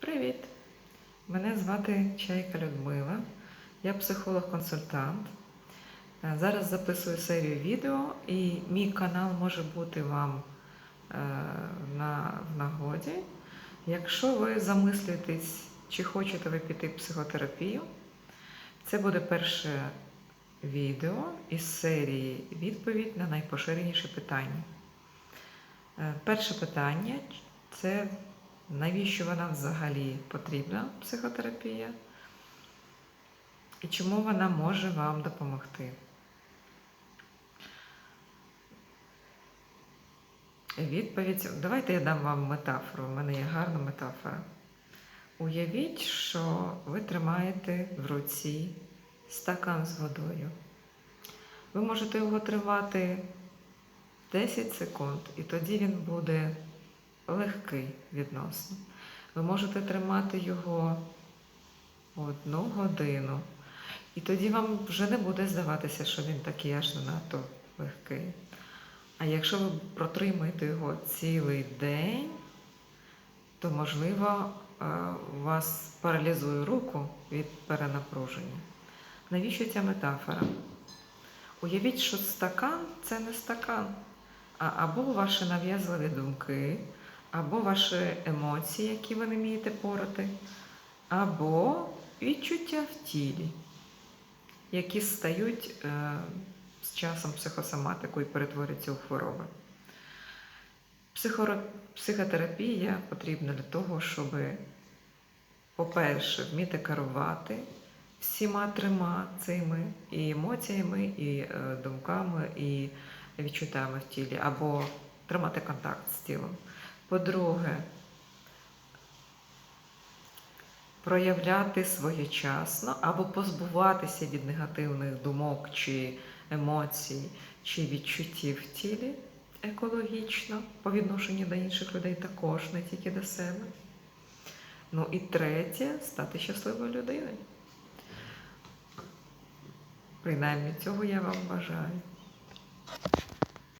Привіт! Мене звати Чайка Людмила. Я психолог-консультант. Е, Зараз записую серію відео, і мій канал може бути вам е, на, в нагоді. Якщо ви замислюєтесь, чи хочете ви піти в психотерапію, це буде перше відео із серії відповідь на найпоширеніше питання. Е, Перше питання це навіщо вона взагалі потрібна, психотерапія, і чому вона може вам допомогти. Відповідь. Давайте я дам вам метафору. У мене є гарна метафора. Уявіть, що ви тримаєте в руці стакан з водою. Ви можете його тримати 10 секунд, і тоді він буде легкий відносно. Ви можете тримати його одну годину, і тоді вам вже не буде здаватися, що він такий аж надто легкий. А якщо ви протримаєте його цілий день, то, можливо, е, у вас паралізує руку від перенапруження. Навіщо ця метафора? Уявіть, що стакан це не стакан, а або ваші нав'язливі думки, або ваші емоції, які ви не вмієте порати, або відчуття в тілі, які стають е, з часом психосоматикою і перетворюються у хвороби. Психоро- Психотерапія потрібна для того, щоб, по-перше, вміти керувати всіма трьома цими і емоціями, і е, думками, і відчуттями в тілі, або тримати контакт з тілом. По-друге, проявляти своєчасно або позбуватися від негативних думок чи емоцій, чи відчуттів в тілі екологічно по відношенню до інших людей також, не тільки до себе. Ну і третє стати щасливою людиною. Принаймні цього я вам бажаю.